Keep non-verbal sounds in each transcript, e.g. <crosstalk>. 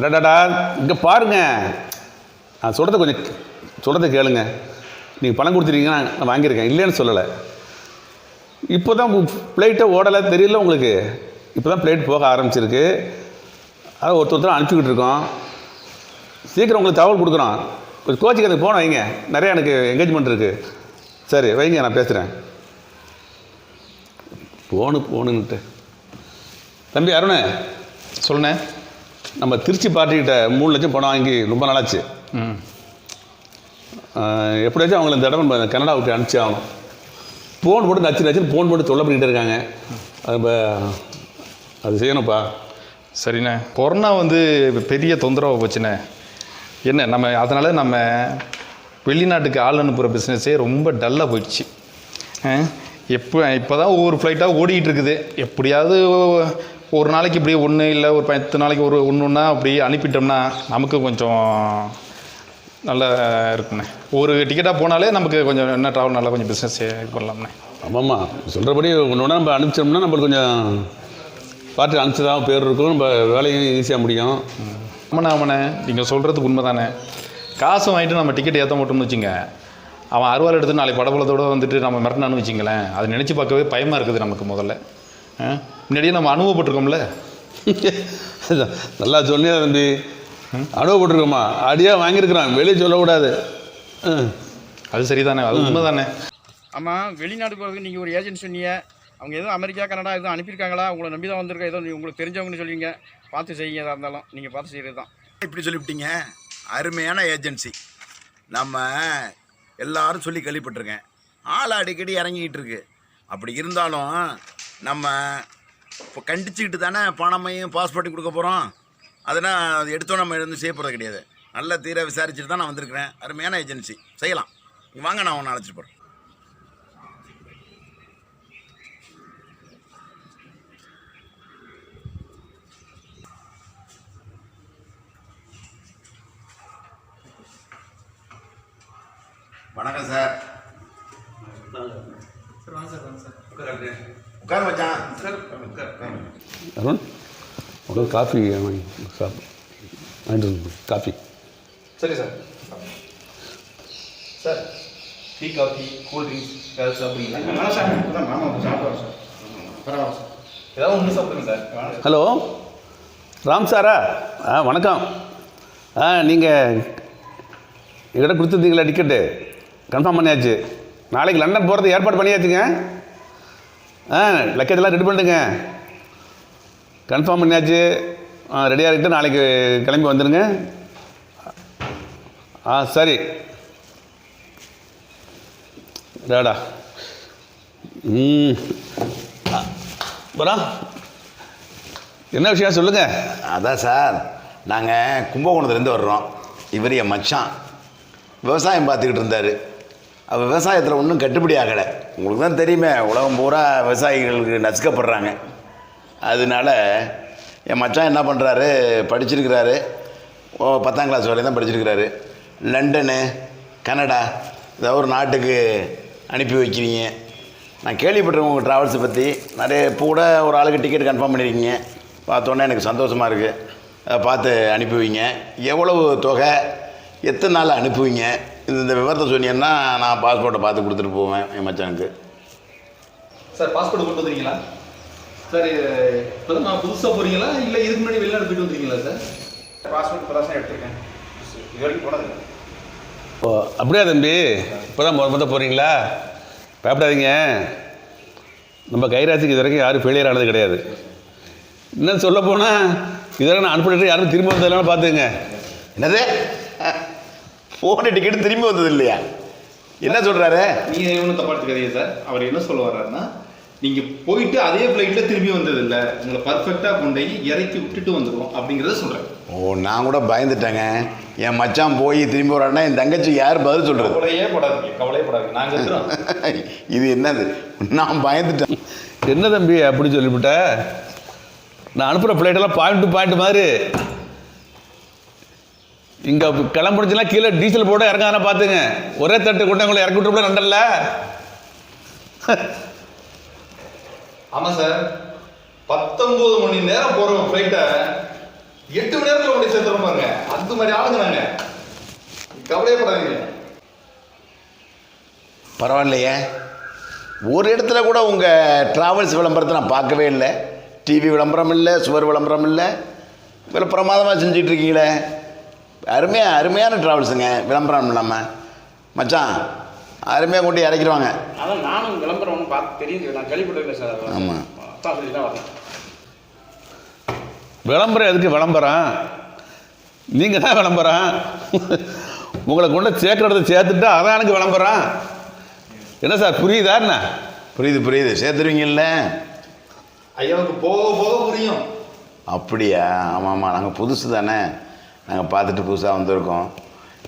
அடடாடா இங்கே பாருங்க. நான் சொல்கிறத கொஞ்சம் சொல்கிறத கேளுங்க. நீங்கள் பணம் கொடுத்துருக்கீங்கன்னா நான் வாங்கியிருக்கேன். இல்லைன்னு சொல்லலை. இப்போ தான் ஃப்ளைட்டை ஓடலை தெரியல உங்களுக்கு. இப்போ தான் ஃப்ளைட் போக ஆரம்பிச்சிருக்கு. அதை ஒருத்தர் ஒருத்தர் அனுப்பிக்கிட்டு இருக்கோம். சீக்கிரம் உங்களுக்கு தகவல் கொடுக்குறோம். கொஞ்சம் கோச்சிக்கு அதுக்கு போன வைங்க. நிறையா எனக்கு என்கேஜ்மெண்ட் இருக்குது சரி வைங்க நான் பேசுகிறேன் போனு போனுன்ட்டு. தம்பி அருண். சொல்லுண்ணே. நம்ம திருச்சி பார்ட்டிக்கிட்ட மூணு லட்சம் பணம் வாங்கி ரொம்ப நாளாச்சு. எப்படியாச்சும் அவங்கள இந்த நம்ம கனடாவுக்கு அனுப்பிச்சி ஆகணும். ஃபோன் போட்டு நச்சு நச்சுன்னு ஃபோன் போட்டு தொல்லை பண்ணிக்கிட்டே இருக்காங்க. அது அது செய்யணும்ப்பா. சரிண்ணே. கொரோனா வந்து பெரிய தொந்தரவு போச்சுண்ணே. என்ன நம்ம அதனால் நம்ம வெளிநாட்டுக்கு ஆள் அனுப்புகிற பிஸ்னஸே ரொம்ப டல்லாக போயிடுச்சு. எப்போ இப்போ தான் ஒவ்வொரு ஃப்ளைட்டாக ஓடிக்கிட்டு இருக்குது. எப்படியாவது ஒரு நாளைக்கு இப்படி ஒன்று இல்லை ஒரு பத்து நாளைக்கு ஒரு ஒன்று ஒன்றா அப்படி அனுப்பிட்டோம்னா நமக்கு கொஞ்சம் நல்லா இருக்குண்ணே ஒரு டிக்கெட்டாக போனாலே நமக்கு கொஞ்சம் என்ன ட்ராவல் நல்லா கொஞ்சம் பிஸ்னஸ் இது பண்ணலாம்ண்ணே. ஆமாம்மா. சொல்கிறபடி ஒன்று ஒன்றா நம்ம அனுப்பிச்சோம்னா நம்மளுக்கு கொஞ்சம் பார்ட்டி அனுப்பிச்சதாக பேர் இருக்கும். நம்ம வேலையும் ஈஸியாக முடியும். ஆமாண்ணே ஆமாண்ணே. நீங்கள் சொல்கிறதுக்கு உண்மை தானே காசு வாங்கிட்டு நம்ம டிக்கெட் ஏற்ற மாட்டோம்னு வச்சுங்க. அவன் அறுவாள் எடுத்து நாளைக்கு படபலத்தோட வந்துட்டு நம்ம மிரட்டினான்னு வச்சுங்களேன். அதை நினச்சி பார்க்கவே பயமாக இருக்குது நமக்கு முதல்ல. ஆ? முன்னாடியே நம்ம அனுபவப்பட்டிருக்கோம்ல நல்லா சொன்னியா தம்பி. அனுபவப்பட்டிருக்கோமா அடியாக வாங்கியிருக்கிறான். வெளியே சொல்லக்கூடாது. அது சரிதானே? அது உண்மை தானே ஆமாம் வெளிநாடு போகிறதுக்கு நீங்கள் ஒரு ஏஜென்ட் சொன்னீங்க. அவங்க எதுவும் அமெரிக்கா கனடா எதுவும் அனுப்பியிருக்காங்களா? உங்களை நம்பி தான் வந்திருக்கோம் ஏதோ உங்களுக்கு தெரிஞ்சவங்கன்னு சொல்லுவீங்க. பார்த்து செய்யுங்க எதாக இருந்தாலும். நீங்கள் பார்த்து செய்கிறது தான். இப்படி சொல்லிவிட்டீங்க. அருமையான ஏஜென்சி நம்ம எல்லாரும் சொல்லி கேள்விப்பட்டிருக்கேன். ஆள் அடிக்கடி இறங்கிக்கிட்டு இருக்கு. அப்படி இருந்தாலும் நம்ம இப்போ கண்டிச்சுக்கிட்டு தானே பணமையும் பாஸ்போர்ட்டையும் கொடுக்க போகிறோம் அதனால் அது எடுத்தோம் நம்ம இருந்து செய்ய போகிறது கிடையாது. நல்ல தீர விசாரிச்சுட்டு தான் நான் வந்திருக்கிறேன். அருமையான ஏஜென்சி செய்யலாம். வாங்க நான் ஒன்று அழைச்சிட்டு போகிறேன் வணக்கம் சார். உட்கார மச்சான் அருண் ஒரு காஃபி வாங்கி சாப்பிடு வாங்கிட்டு காஃபி. சரி sir. Sir tea coffee cool drinks ஏதாவது சாப்பிடுங்களா சார் மாமா சாப்பிடுவோம் சார் பரவாயில்ல சார். ஏதாவது ஒன்று சாப்பிடுங்க சார். ஹலோ ராம் சாரா? ஆ வணக்கம். ஆ நீங்கள் எங்கிட்ட கொடுத்துருந்தீங்களா டிக்கெட்டு கன்ஃபார்ம் பண்ணியாச்சு. நாளைக்கு லண்டன் போகிறது ஏற்பாடு பண்ணியாச்சுங்க. ஆ லக்கேஜெல்லாம் ரெடி பண்ணிட்டுங்க கன்ஃபார்ம் பண்ணியாச்சு. ரெடியாக இருக்கு நாளைக்கு கிளம்பி வந்துடுங்க. ஆ சரி. டேடா ம். வரா என்ன விஷயம்? சொல்லுங்கள் அதான் சார். நாங்கள் கும்பகோணத்துலேருந்து வர்றோம். இவர் என் மச்சான். விவசாயம் பார்த்துக்கிட்டு இருந்தார். விவசாயத்தில் ஒன்றும் கட்டுப்படி ஆகலை. உங்களுக்கு தான் தெரியுமே உலகம் பூரா விவசாயிகளுக்கு நசுக்கப்படுறாங்க. அதனால என் மச்சான் என்ன பண்ணுறாரு படிச்சிருக்கிறாரு. ஓ பத்தாம் கிளாஸ் வரையும் தான் படிச்சிருக்கிறாரு. லண்டனு கனடா ஏதாவது ஒரு நாட்டுக்கு அனுப்பி வைக்கிறீங்க. நான் கேள்விப்பட்டிருக்கேன் உங்கள் ட்ராவல்ஸை பற்றி நிறைய இப்போ கூட ஒரு ஆளுக்கு டிக்கெட் கன்ஃபார்ம் பண்ணியிருக்கீங்க பார்த்தோன்னே எனக்கு சந்தோஷமாக இருக்குது அதை பார்த்து அனுப்புவீங்க எவ்வளவு தொகை எத்தனை நாள் அனுப்புவீங்க? இந்த இந்த விவரத்தை சொன்னீங்கன்னா நான் பாஸ்போர்ட்டை பார்த்து கொடுத்துட்டு போவேன் என் மச்சானுக்கு. சார் பாஸ்போர்ட் கொண்டு வந்துறீங்களா சார் இப்போ நான் புதுசாக போகிறீங்களா இல்லை இதுக்கு முன்னாடி வெளிநாடு போயிட்டு வந்துருக்கீங்களா சார்? பாஸ்போர்ட் இப்போ தான் சார் எடுத்திருக்கேன். இது வரைக்கும் போனதில்லை ஓ அப்படியா தம்பி? இப்போ தான் முத முத போகிறீங்களா பயப்படாதீங்க. நம்ம கைராசிக்கு இது வரைக்கும் யாரும் ஃபெயிலியர் ஆனது கிடையாது. இன்னும் சொல்ல போனால் இதெல்லாம் நான் அனுப்பிட்டு யாரும் திரும்ப வந்ததெல்லாம் பார்த்துங்க என்னது? ஃபோனு டிக்கெட் திரும்பி வந்தது இல்லையா என்ன சொல்கிறாரு நீங்கள் ஒன்றும் தப்பா எடுத்துக்காதீங்க சார். அவர் என்ன சொல்ல வர்றாருன்னா நீங்கள் போயிட்டு அதே ஃப்ளைட்டில் திரும்பி வந்தது இல்லை உங்களை பர்ஃபெக்டாக கொண்டு போய் இறக்கி விட்டுட்டு வந்துடுவோம் அப்படிங்கிறத சொல்கிறேன் ஓ நான் கூட பயந்துட்டேங்க. என் மச்சான் போய் திரும்பி வரான்னா என் தங்கச்சி யார் பதில் சொல்கிறது கவலையே படாதீங்க கவலையே படாதீங்க. நாங்கள் <laughs> இது என்னது? நான் பயந்துட்டேன். என்ன தம்பி அப்படி சொல்லிவிட்ட? நான் அனுப்புகிற ஃப்ளைட்டெல்லாம் பாயிண்ட் டு பாயிண்ட் மாதிரி. இங்கே கிளம்பிடுச்சுன்னா கீழே டீசல் போட இறங்காதானே பார்த்துங்க ஒரே தட்டு கொண்டு உங்களை இறக்கி விட்டு ரெண்டல்ல ஆமாம் சார். பத்தொம்போது மணி நேரம் போகிற ஃப்ளைட்டை எட்டு மணி நேரத்தில் கொண்டு சேர்த்துறோம் பாருங்க. அந்த மாதிரி ஆளுங்க நாங்க. கவலையப்படாதீங்க பரவாயில்லையே. ஒரு இடத்துல கூட உங்கள் ட்ராவல்ஸ் விளம்பரத்தை நான் பார்க்கவே இல்லை. டிவி விளம்பரம் இல்லை சுவர் விளம்பரம் இல்லை. இவ்வளோ பிரமாதமாக செஞ்சுட்டு இருக்கீங்களே. அருமையாக அருமையான ட்ராவல்ஸுங்க விளம்பரம் இல்லாமல் மச்சான் அருமையாக கொண்டு இறக்கிடுவாங்க. அதான் நானும் விளம்பரம் ஒன்று பார்த்து தெரியுது. நான் கேள்விப்பட்டிருக்கேன் சார். ஆமா. அப்பா சொல்லி தான் வரேன் விளம்பரம் எதுக்கு விளம்பரம்? நீங்கள் தான் விளம்பரம். உங்களை கொண்டு சேர்க்கறத சேர்த்துட்டு அதான் எனக்கு விளம்பரம். என்ன சார் புரியுதா என்ன? புரியுது புரியுது. சேர்த்துருவீங்கல்ல. ஐயாவுக்கு போக போக புரியும். அப்படியா? ஆமாம் ஆமாம் நாங்கள் புதுசு தானே. நாங்கள் பார்த்துட்டு புதுசாக வந்திருக்கோம்.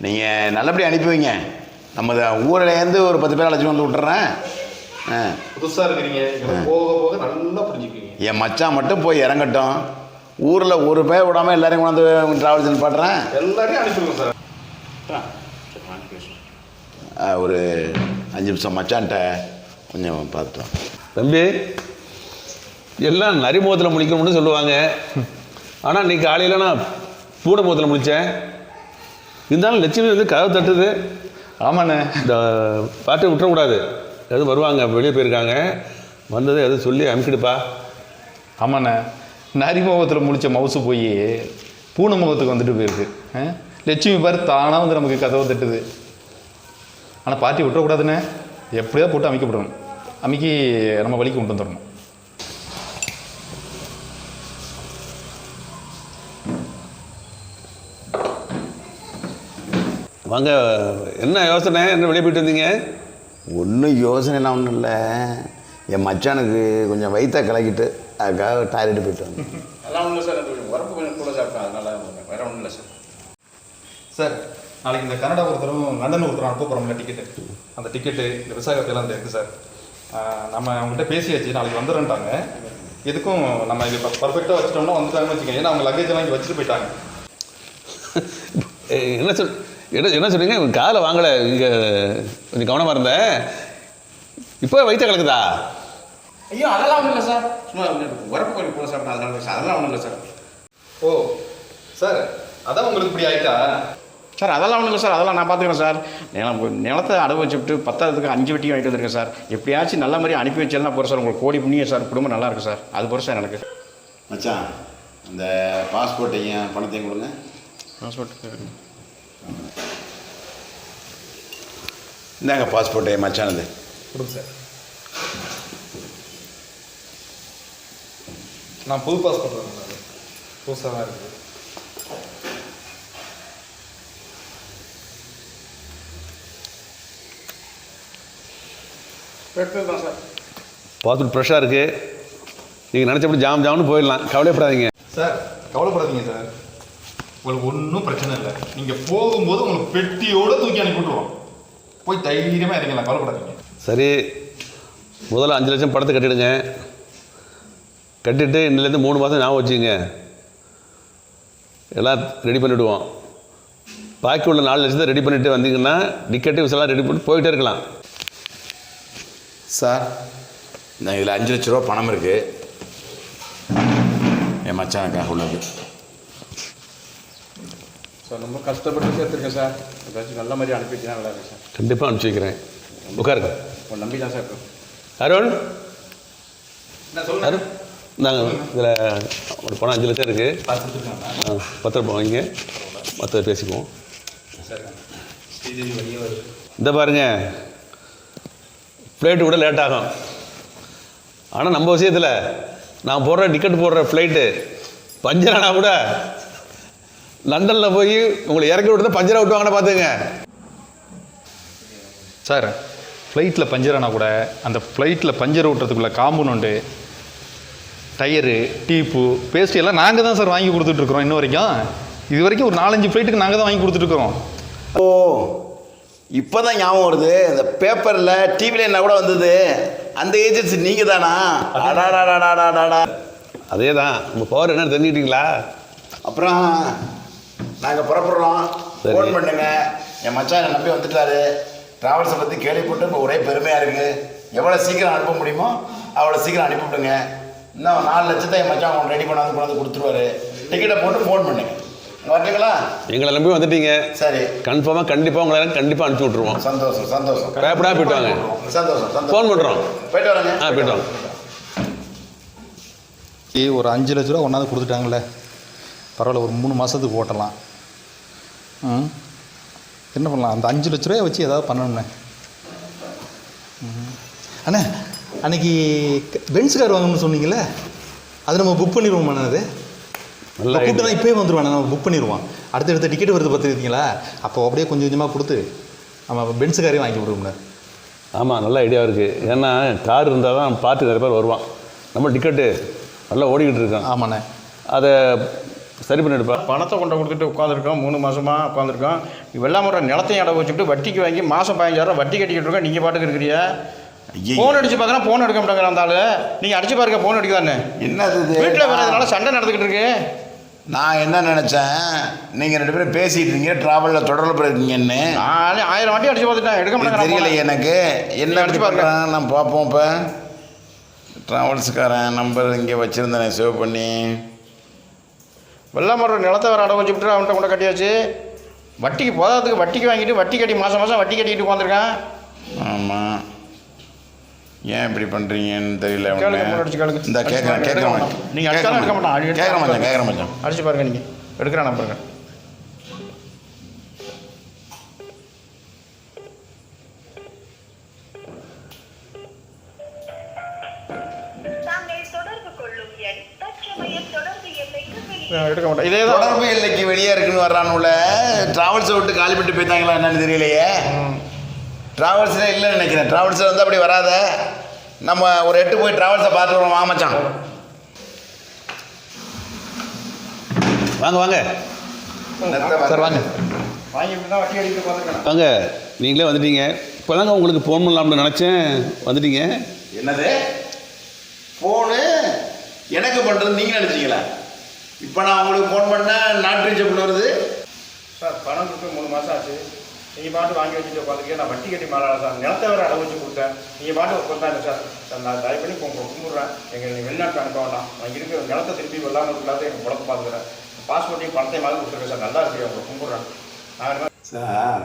நீங்கள் நல்லபடியாக அனுப்பி வைங்க. நம்ம ஊர்லேருந்து ஒரு பத்து பேர் அழைச்சி வந்து விட்டுறேன். ஆ. புதுசா இருக்கிறீங்க. போக போக நல்லா புரிஞ்சுக்குவீங்க. என் மச்சான் மட்டும் போய் இறங்கட்டும். ஊரில் ஒரு பேர் விடாமல் எல்லாரையும் கொண்டாந்து ட்ராவல்ஸ் பாடுறேன் எல்லாரையும் அனுப்பிடுவோம் சார். ஒரு அஞ்சு நிமிஷம் மச்சான்ட்ட கொஞ்சம் பார்த்துட்டோம் தம்பி எல்லாம் நரிமுகத்தில் முழிக்கணும்னு சொல்லுவாங்க. ஆனால் நீ காலையில் நான் பூட முகத்தில் முடித்தேன் இருந்தாலும் லட்சுமி வந்து கதவு தட்டுது. ஆமாண்ணே இந்த பாட்டை விட்டுறக்கூடாது. எதுவும் வருவாங்க வெளியே போயிருக்காங்க. வந்ததை எதுவும் சொல்லி அமுக்கிடுப்பா. ஆமாண்ணே நரிமுகத்தில் முடித்த மவுசு போய் பூனை முகத்துக்கு வந்துட்டு போயிருக்கு. ஆ? லட்சுமி பாரு தானாக வந்து நமக்கு கதவை தட்டுது. ஆனால் பாட்டி விட்டுறக்கூடாதுண்ணே. எப்படியாவது போட்டு அமைக்கப்படணும் அமைக்கி நம்ம வழிக்கு கொண்டு வந்துடணும். வாங்க என்ன யோசனை? என்ன வெளியே போயிட்டு வந்தீங்க ஒன்றும் யோசனைலாம் ஒன்றும் இல்லை. என் மச்சானுக்கு கொஞ்சம் வயிற்ற கலக்கிட்டு அதுக்காக டாய்லெட் போயிட்டு வந்தேன். அதெல்லாம் ஒன்றும் சார். எனக்கு உரப்பு கொஞ்சம் கூட சாப்பிட்டேன் அதனால வேற ஒன்றும் இல்லை சார். சார் நாளைக்கு இந்த கனடா ஒருத்தரும் லண்டன் ஒருத்தரும் அனுப்ப போகிறோம்ல டிக்கெட்டு அந்த டிக்கெட்டு இந்த விசாகத்தையெல்லாம் இருக்குது சார். நம்ம அவங்ககிட்ட பேசியாச்சு. நாளைக்கு வந்துடுறேன்ட்டாங்க. எதுக்கும் நம்ம இது பர்ஃபெக்டாக வச்சிட்டோம்னா வந்துட்டாங்கன்னு வச்சுக்கோங்க. ஏன்னா அவங்க லக்கேஜ் எல்லாம் இங்கே வச்சுட்டு போயிட்டாங்க. என்ன சொல் என்ன என்ன சொன்னீங்க காதில் வாங்கலை. இங்கே கொஞ்சம் கவனமாக இருந்தேன் இப்போ வயிற்ற கலக்குதா? ஐயோ அதெல்லாம் ஒன்றும் இல்லை சார். சும்மா உரப்பு கொஞ்சம் கூட சாப்பிட்டேன் அதனால சார். அதெல்லாம் ஒன்றும் இல்லை சார். ஓ சார் அதான் உங்களுக்கு இப்படி ஆயிட்டா? சார் அதெல்லாம் ஒன்றும் இல்லை சார். அதெல்லாம் நான் பார்த்துக்கிறேன் சார். நிலம் நிலத்தை அடவு வச்சுட்டு பத்தாயிரத்துக்கு அஞ்சு வட்டியும் வாங்கிட்டு வந்திருக்கேன் சார். எப்படியாச்சும் நல்ல மாதிரி அனுப்பி வச்சேன்னா போகிற சார். உங்களுக்கு கோடி புண்ணியம் சார். குடும்பம் நல்லா இருக்கு சார். அது போகிற சார் எனக்கு. மச்சான் அந்த பாஸ்போர்ட்டையும் பணத்தையும் கொடுங்க. பாஸ்போர்ட் இந்தாங்க பாஸ்போர்ட்டை மச்சானது கொடுங்க சார். நான் புது பாஸ்போர்ட் வாங்கினேன் புதுசாக தான் இருக்குது பாத்ரூம் ஃப்ரெஷ்ஷாக இருக்குது நீங்கள் நினச்சபடி ஜாம் ஜாம்னு போயிடலாம். கவலைப்படாதீங்க சார் கவலைப்படாதீங்க சார். உங்களுக்கு ஒன்றும் பிரச்சனை இல்லை. நீங்கள் போகும்போது உங்களுக்கு பெட்டியோடு தூக்கி அனுப்பி விட்ருவோம் போய் தைரியமாக இறங்கலாம் கவலைப்படாதீங்க. சரி முதல்ல அஞ்சு லட்சம் படத்தை கட்டிடுங்க. கட்டிட்டு இன்னிலேருந்து மூணு மாதம் ஞாபகம் வச்சுங்க எல்லாம் ரெடி பண்ணிவிடுவோம் பாக்கி உள்ள நாலு லட்சத்தை ரெடி பண்ணிட்டு வந்தீங்கன்னா டிக்கெட்டு விசெல்லாம் ரெடி பண்ணி போயிட்டே இருக்கலாம். சார் நான் இதில் அஞ்சு லட்ச ரூபா பணம் இருக்குது என் மச்சானுக்காக உள்ளது. சார் ரொம்ப கஷ்டப்பட்டு சேர்த்துருக்கேன் சார். ஏதாச்சும் நல்ல மாதிரி அனுப்பி வச்சுனா நல்லா இருக்கு சார். கண்டிப்பாக அனுப்பிச்சி வைக்கிறேன் உட்காருங்க. உங்களை நம்பி தான் சார் இருக்கும். அருண்? அருண்? நாங்கள் இதில் ஒரு பணம் அஞ்சு லட்சம் இருக்குது பார்த்து கொடுத்துருக்காங்க. பத்திரம் வைங்க மற்ற பேசிக்குவோம். இந்த பாருங்க. ஃப்ளைட்டு கூட லேட் ஆகும். ஆனால் நம்ம விஷயத்தில் நான் போடுற டிக்கெட் போடுற ஃப்ளைட்டு பஞ்சர் ஆனால் கூட லண்டனில் போய் உங்களை இறக்கி விட்டு பஞ்சரை விட்டுவாங்கன்னு பார்த்துங்க. சார் ஃப்ளைட்டில் பஞ்சர் ஆனால் கூட அந்த ஃப்ளைட்டில் பஞ்சர் ஓட்டுறதுக்குள்ள காம்பவுண்டு டயரு டீப்பு பேஸ்ட் எல்லாம் நாங்கள் தான் சார் வாங்கி கொடுத்துட்ருக்குறோம் இன்ன வரைக்கும். இது வரைக்கும் ஒரு நாலஞ்சு ஃப்ளைட்டுக்கு நாங்கள் தான் வாங்கி கொடுத்துட்ருக்குறோம் ஓ இப்போ தான் ஞாபகம் வருது இந்த பேப்பரில் டிவியில் என்ன கூட வந்தது. அந்த ஏஜென்சி நீங்கள் தானா? அடாடாடாடாடாடா அதே தான் உங்கள் பவர் என்னன்னு தெரிஞ்சுக்கிட்டீங்களா? அப்புறம்? நாங்கள் புறப்படுறோம். ஃபோன் பண்ணுங்க. என் மச்சான் என்னை நம்பி வந்துட்டாரு. ட்ராவல்ஸை பற்றி கேள்விப்பட்டு இப்போ ஒரே பெருமையாக இருக்குது எவ்வளோ சீக்கிரம் அனுப்ப முடியுமோ அவ்வளோ சீக்கிரம் அனுப்பிவிடுங்க இன்னும் நாலு லட்சத்தை என் மச்சான் ரெடி பண்ணாந்து கொண்டாந்து கொடுத்துருவாரு. டிக்கெட்டை போட்டு ஃபோன் பண்ணுங்க. வரட்டுங்களா? எங்களை நம்பி வந்துட்டீங்க. சரி. கன்ஃபார்மாக கண்டிப்பாக உங்களை கண்டிப்பாக அனுப்பிச்சி விட்ருவோம் சந்தோஷம் சந்தோஷம். பயப்படாம போயிட்டு வாங்க சந்தோஷம் சந்தோஷம். ஃபோன் பண்ணுறோம் போயிட்டு வரேங்க ஆ போயிட்டு வாங்க. ஏ ஒரு அஞ்சு லட்ச ரூபா ஒன்றாவது கொடுத்துட்டாங்களே. பரவாயில்ல ஒரு மூணு மாதத்துக்கு ஓட்டலாம். என்ன பண்ணலாம்? அந்த அஞ்சு லட்ச ரூபாயை வச்சு ஏதாவது பண்ணணுண்ணே. அண்ணே அன்னைக்கு பென்ஸ் கார் வாங்கணும்னு சொன்னீங்களே அது நம்ம புக் பண்ணிடுவோம் அது. நல்ல கூப்பிட்டு தான் இப்போயே வந்துடுவான் நம்ம புக் பண்ணிடுவோம் அடுத்தடுத்த டிக்கெட் வருது பார்த்துருக்கீங்களா? அப்போ அப்படியே கொஞ்சம் கொஞ்சமாக கொடுத்து நம்ம பென்ஸ் காரே வாங்கி விடுவோம்ண்ணே ஆமாம் நல்ல ஐடியா இருக்குது ஏன்னா கார் இருந்தால் தான் பார்த்து நிறைய பேர் வருவான். நம்ம டிக்கெட்டு நல்லா ஓடிக்கிட்டு இருக்கான் ஆமாண்ணே. அதை சரி பண்ணிடுப்பா. பணத்தை கொண்டு கொடுத்துட்டு உட்காந்துருக்கோம் மூணு மாசமா உட்காந்துருக்கோம் வெள்ளாமற நிலத்தையும் அடை வச்சுட்டு வட்டிக்கு வாங்கி மாதம் பதினஞ்சாயிரம் வட்டி கட்டிக்கிட்டு இருக்கோம். நீங்கள் பாட்டுக்கு இருக்கிறீங்க. ஃபோன் அடிச்சு பார்க்கறா ஃபோன் எடுக்க மாட்டேங்கிற அந்த ஆளு. நீங்கள் அடிச்சு பாருங்க ஃபோன் அடிக்குதானே என்னது இது? வீட்டில் வர்றதுனால சண்டை நடந்துக்கிட்டு இருக்கு? நான் என்ன நினச்சேன்? நீங்கள் ரெண்டு பேரும் பேசிட்டு இருக்கீங்க ட்ராவலில் தொடர்பு இருக்கீங்கன்னு. நானே ஆயிரம் வாட்டி அடிச்சு பார்த்துட்டேன். எடுக்க இது தெரியல எனக்கு. என்ன அடிச்சு. பார்க்குறேன் நான் பார்ப்போம் இப்போ. ட்ராவல்ஸுக்காரன் நம்பர் இங்கே வச்சுருந்தேன் சேவ் பண்ணி. வெள்ளாமற நிலத்தை வேறு அடை வச்சுட்டு அவன்கிட்ட கொண்டு கட்டியாச்சு. வட்டிக்கு போதாதுக்கு வட்டிக்கு வாங்கிட்டு வட்டி கட்டி மாதம் மாதம் வட்டி கட்டிட்டு உட்காந்துருக்கான். ஆமாம் ஏன் இப்படி பண்ணுறீங்கன்னு தெரியல. இந்த கேட்குறேன் கேட்குறேன். எடுக்க மாட்டான். நீங்க அடிச்சாலும் எடுக்க மாட்டான். அடி- கேட்குற மச்சான். கேட்குற மச்சான் அடிச்சு பாருங்க நீங்கள் எடுக்கிற நம்பருங்க எடுக்க மாட்டேன். இதே தான். தொடர்பு எல்லைக்கு வெளியே இருக்குன்னு வர்றானுல. டிராவல்ஸை விட்டு காலி பண்ணிட்டு போயிட்டாங்களா என்னன்னு தெரியலையே. டிராவல்ஸில் இல்லைன்னு நினைக்கிறேன். டிராவல்ஸில் வந்து அப்படி வராத. நம்ம ஒரு எட்டு போய் டிராவல்ஸை பார்த்துட்டு வருவோம். வா மச்சான். வாங்க வாங்க. சார் வாங்க. வாங்க நீங்களே வந்துட்டீங்க. இப்போ தாங்க உங்களுக்கு ஃபோன் பண்ணலாம்னு நினச்சேன். வந்துட்டீங்க. என்னது? ஃபோனு எனக்கு பண்ணுறது நீங்கள் நினச்சிங்களா? இப்போ நான் உங்களுக்கு ஃபோன் பண்ணால் நாட் ரீச்சபிள் வருது. சார் பணம் கொடுத்து மூணு மாதம் ஆச்சு. நீங்கள் பாட்டு வாங்கி வச்சுட்டு உட்காந்துருக்கேன் நான் வட்டி கட்டி மாறாத சார். நிலத்தை வேறு அடை வச்சு கொடுத்தேன். நீங்கள் பாட்டு உட்காந்தாங்க சார். சார் நான் தயவு பண்ணி உங்களை கும்பிட்றேன். எங்கள் நீங்கள் வெளிநாட்டு அனுப்ப வேண்டாம். நான் இருக்கிற நிலத்தை திருப்பி வெள்ளாமல் இல்லாத எங்கள் குழப்பம் பார்த்துக்கிறேன் பாஸ்போர்ட்டையும் பணத்தையும் மாதிரி கொடுத்துருக்கேன் சார். நல்லா இருக்கு உங்களை கும்பிட்றேன். சார்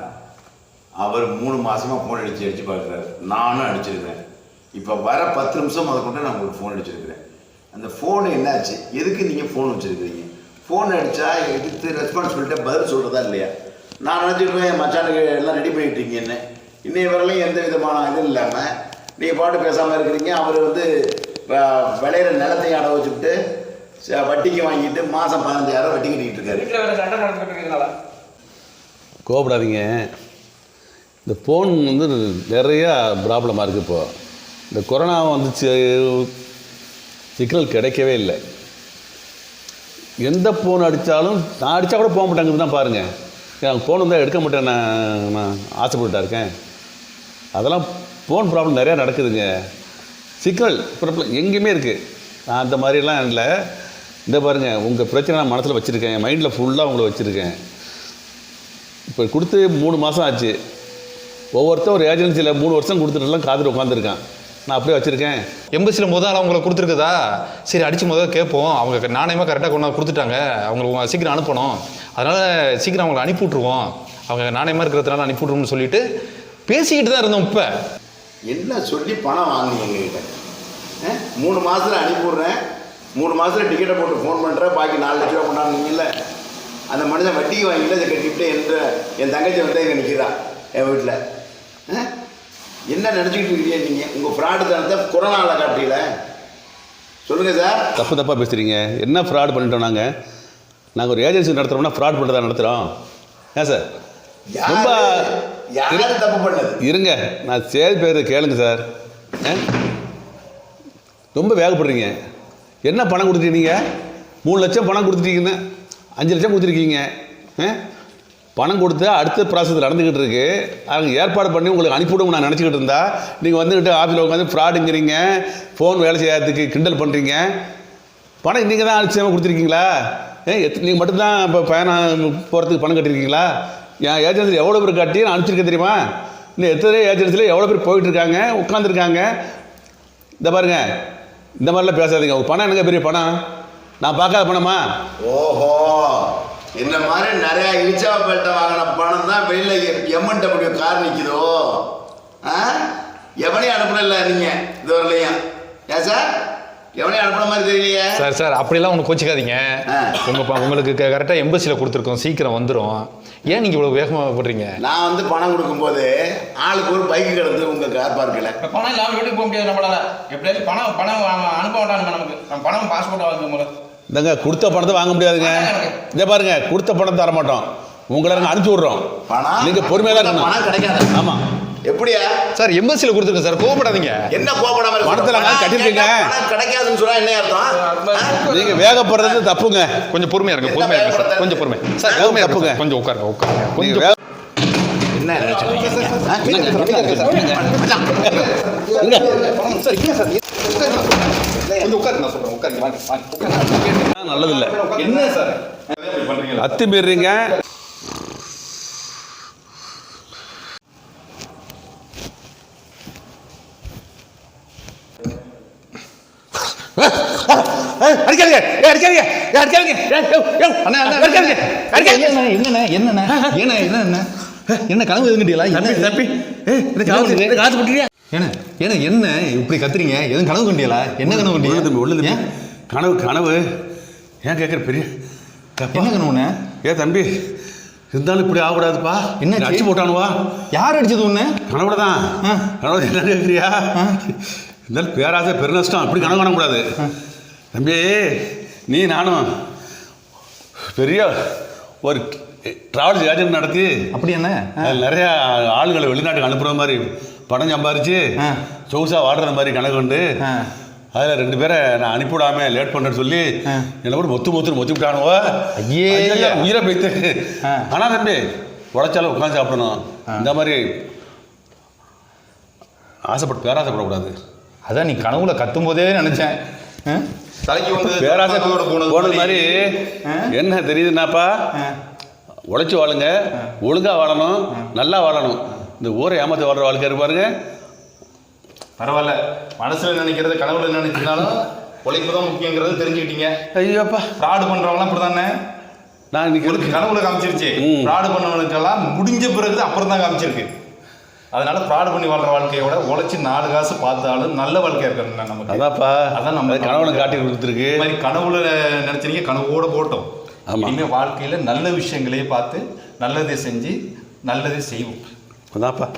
அவர் மூணு மாசமாக ஃபோன் அடிச்சு அடிச்சு பார்க்குறாரு நானும் அடிச்சிருக்கிறேன். இப்போ வர பத்து நிமிஷம் முத கொண்டு நான் உங்களுக்கு ஃபோன் அடிச்சிருக்கிறேன். அந்த ஃபோனு என்னாச்சு? எதுக்கு நீங்கள் ஃபோன் வச்சுருக்கிறீங்க? ஃபோன் அடித்தா எடுத்து ரெஸ்பான்சிபிலிட்டியாக பதில் சொல்கிறதா இல்லையா? நான் நினச்சிட்டு என் மச்சானுக்கு எல்லாம் ரெடி பண்ணிட்டு இருக்கீங்கன்னு. இன்னைய வரலையும் எந்த விதமான இதுவும் இல்லாமல் நீங்கள் பாட்டு பேசாமல் இருக்கிறீங்க. அவர் வந்து விளையிற நிலத்தையும் அடை வச்சுக்கிட்டு ச- வட்டிக்கு வாங்கிட்டு மாதம் பதினஞ்சாயிரம் வட்டி கட்டிக்கிட்டு இருக்காரு. கோபப்படாதீங்க. இந்த ஃபோன் வந்து நிறையா ப்ராப்ளமாக இருக்குது இப்போ. இந்த கொரோனா வந்துச்சு சிக்னல் கிடைக்கவே இல்லை. எந்த ஃபோன் அடித்தாலும் நான் அடித்தா கூட போக மாட்டேங்கிறது தான் பாருங்கள் எனக்கு ஃபோன் வந்தால் எடுக்க மாட்டேன் நான் நான் ஆசைப்பட்டுட்டா இருக்கேன். அதெல்லாம் ஃபோன் ப்ராப்ளம் நிறையா நடக்குதுங்க. சிக்னல் ப்ராப்ளம் எங்கேயுமே இருக்குது நான் அந்த மாதிரிலாம் இல்லை. இந்த பாருங்கள் உங்கள் பிரச்சனை நான் மனசில் வச்சுருக்கேன். என் மைண்டில் ஃபுல்லாக உங்களை வச்சுருக்கேன். இப்போ கொடுத்து மூணு மாதம் ஆச்சு. ஒவ்வொருத்தரும் ஒரு ஏஜென்சியில் மூணு வருஷம் கொடுத்துட்டுலாம் காத்துட்டு உட்காந்துருக்கான் நான் அப்படியே வச்சுருக்கேன். எம்பசியில் முதல் ஆள் அவங்களை கொடுத்துருக்குதா? சரி அடித்து முதல்ல கேட்போம். அவங்க நாணயமாக கரெக்டாக கொண்டு கொடுத்துட்டாங்க. அவங்களுக்கு சீக்கிரம் அனுப்பணும். அதனால் சீக்கிரம் அவங்களை அனுப்பி விட்ருவோம் அவங்க நாணயமாக இருக்கிறதுனால அனுப்பி விட்ருவோம்னு சொல்லிட்டு பேசிக்கிட்டு தான் இருந்தோம் இப்போ. என்ன சொல்லி பணம் வாங்குனீங்க எங்ககிட்ட? மூணு மாதத்தில் அனுப்பிவிட்றேன். மூணு மாதத்தில் டிக்கெட்டை போட்டு ஃபோன் பண்ணுறேன் பாக்கி நாலு லட்ச ரூபா கொண்டாடுனீங்கல்ல அந்த மனுஷன் வட்டிக்கு வாங்கிட்டு அதை கட்டிவிட்டு என்ற என் தங்கச்சி வந்து இங்கே நிற்கிறா என் வீட்டில் என்ன நினச்சிக்கிட்டு இருக்கீங்க நீங்கள் உங்கள் ஃப்ராடு தனத்தை கொரோனாவில் காட்டுறீல சொல்லுங்கள் சார். தப்பு தப்பாக பேசுகிறீங்க என்ன ஃப்ராட் பண்ணிட்டோம் நாங்கள் நாங்கள் ஒரு ஏஜென்சி நடத்துகிறோம்னா ஃப்ராட் பண்ணுறதா நடத்துகிறோம் ஏன் சார்? ரொம்ப யார் தப்பு பண்ணது? இருங்க. நான் சேதி பேர் கேளுங்க சார்? ரொம்ப வேகப்படுறீங்க. என்ன பணம் கொடுத்துட்டீங்க மூணு லட்சம் பணம் கொடுத்துட்டீங்கன்னு. அஞ்சு லட்சம் கொடுத்துருக்கீங்க. ஆ? பணம் கொடுத்து அடுத்த ப்ராசஸ் நடந்துக்கிட்டு இருக்கு. அவங்க ஏற்பாடு பண்ணி உங்களுக்கு அனுப்பிவிடும் நான் நினச்சிக்கிட்டு இருந்தா நீங்கள் வந்துக்கிட்டு ஆஃபீஸில் உட்காந்து ஃப்ராடுங்கிறீங்க ஃபோன் வேலை செய்யறதுக்கு கிண்டல் பண்ணுறீங்க பணம் நீங்கள் தான் அடிச்சு கொடுத்துருக்கீங்களா? ஏன் எத் நீங்கள் மட்டும்தான் இப்போ பயணம் போகிறதுக்கு பணம் கட்டிருக்கீங்களா என் ஏஜென்சியில் எவ்வளோ பேர் கட்டி நான் அனுப்பிச்சிருக்கேன் தெரியுமா? இன்னும் எத்தனை ஏஜென்சியில் எவ்வளோ பேர் போயிட்டுருக்காங்க உட்காந்துருக்காங்க இந்த பாருங்க இந்த மாதிரிலாம் பேசாதீங்க. உங்கள் பணம் என்னங்க பெரிய பணம்? நான் பார்க்காத பணமா? ஓஹோ! இந்த மாதிரி நிறைய இலிச்சாப்பேட்டை வாங்கின பணம் தான் வெளியில எம்என் டபிள்யூ கார் நிற்குதோ ஆ? எவனையும் அனுப்பல நீங்க இது வரலையும் ஏன் சார்? எவனையும் அனுப்புன மாதிரி தெரியலையே. சார் சார் அப்படிலாம் ஒன்று கோச்சிக்காதீங்க. ஆ. உங்க ப- உங்களுக்கு கரெக்டாக எம்பசியில் கொடுத்துருக்கோம். சீக்கிரம் வந்துடும் ஏன் நீங்கள் இவ்வளோ வேகமாக போடுறீங்க நான் வந்து பணம் கொடுக்கும்போது ஆளுக்கு ஒரு பைக்கு கிடந்து உங்க கார் பார்க்கல இப்போ பணம் இல்லாமல் வீட்டுக்கு போக முடியாது நம்மளால. எப்படியாச்சும் பணம் பணம் அனுப்ப வேண்டாம் நமக்கு. நம்ம பணம் பாஸ்போர்ட் வாங்க முதல்ல. இந்தங்க கொடுத்த பணத்தை வாங்க முடியாதுங்க இதை பாருங்க கொடுத்த பணம் தர மாட்டோம் உங்களை நாங்கள் அனுப்பிச்சி விட்றோம் பணம் நீங்க பொறுமையாக தான் பணம் கிடைக்காது ஆமாம் எப்படியா சார் எம்பசியில் கொடுத்துருக்கோம் சார் கோவப்படாதீங்க என்ன கோபப்படாம இருக்க? பணத்தை நாங்க பணம் கட்டிருக்கீங்க. கிடைக்காதுன்னு சொன்னா என்ன அர்த்தம்? நீங்க வேகப்படுறது தப்புங்க கொஞ்சம் பொறுமையாக இருங்க பொறுமையாக இருங்க சார் கொஞ்சம் பொறுமை சார் வேகம் பொறுமையாக தப்புங்க. கொஞ்சம் உட்காருங்க உட்காருங்க கொஞ்சம் என்ன நினைச்சிட்டு இருக்கீங்க? ஆ? உட்காருங்க நல்லதில்லை என்ன சார் அத்துமீறீங்க அடிக்காதீங்க அடிக்காதீங்க அடிக்காதீங்க அண்ணா அண்ணா அடிக்காதீங்க அடிக்காதீங்க என்னண்ணே என்னண்ணே என்னண்ணே என்ன என்ன என்ன கனவு எதுங்கிட்டீங்களா தம்பி ஏய் இந்த காசு காசு போட்டுறியா என்ன? என்ன என்ன? இப்படி கத்துறீங்க? எதுவும் கனவு கண்டியலா? என்ன கனவு கண்டியா தம்பி ஏன்? கனவு கனவு. ஏன் கேட்குற பெரிய என்ன கனவுண்ணே ஏ தம்பி இருந்தாலும் இப்படி ஆகக்கூடாதுப்பா. என்னாச்சு? அடிச்சு போட்டானுவா? யார் அடிச்சது ஒண்ணு கனவுல தான். கனவு என்ன கேட்குறியா இருந்தாலும் பேராசை பெருநஷ்டம். அப்படி கனவு காணக்கூடாது. தம்பி நீ நானும் பெரிய ஒரு டிராவல்ஸ் ஏஜென்ட் நடத்தி அப்படி என்ன? நிறைய ஆளுங்களை வெளிநாட்டுக்கு அனுப்புற மாதிரி பணம் சம்பாரிச்சு ஆ. சொகுசா வாடுற மாதிரி கணக்கு உண்டு. அதில் ரெண்டு பேரை நான் அனுப்பிவிடாம லேட் பண்ணுறேன்னு சொல்லி. என்னை கூட மொத்து மொத்து மொத்தி விட்டானுவோ ஐயே. ஐயா, உயிரை போய்த்து. ஆனால் தம்பி உழைச்சாலும் உட்காந்து சாப்பிடணும் இந்த மாதிரி ஆசைப்பட்டு பேராசைப்படக்கூடாது அதான் நீ கனவுல கத்தும் போதே நினைச்சேன்? தலைக்கு வந்து பேராசை போனது மாதிரி? என்ன தெரியுதுன்னாப்பா. உழைச்சி வாழுங்க ஒழுங்கா வாழணும் நல்லா வாழணும் இந்த ஊரை ஏமாத்தி வாழ்ற வாழ்க்கை இருக்கு பாருங்க. பரவாயில்ல. மனசுல நினைக்கிறது கனவுல நினைச்சிருந்தாலும் உழைப்பு தான் முக்கியங்கிறது தெரிஞ்சுக்கிட்டீங்க. ஐயோப்பா. ஃப்ராடு பண்றவங்களாம் அப்படிதானே? நான் இன்னைக்கு உங்களுக்கு கனவுல காமிச்சிருச்சு. ஃப்ராடு பண்ணவனுக்கெல்லாம் முடிஞ்ச பிறகு அப்புறம் தான் காமிச்சிருக்கு. அதனால ஃப்ராடு பண்ணி வாழ்ற வாழ்க்கையோட உழைச்சி நாலு காசு பார்த்தாலும் நல்ல வாழ்க்கையா இருக்கணும் நமக்கு. அதான்ப்பா. அதான் நம்ம கணவனை காட்டி கொடுத்துருக்கு. மாதிரி கனவுல நினைச்சீங்க கனவோட போட்டோம். ஆமா. இனிமே வாழ்க்கையில நல்ல விஷயங்களையே பார்த்து நல்லதை செஞ்சு நல்லதை செய்வோம். Kenapa?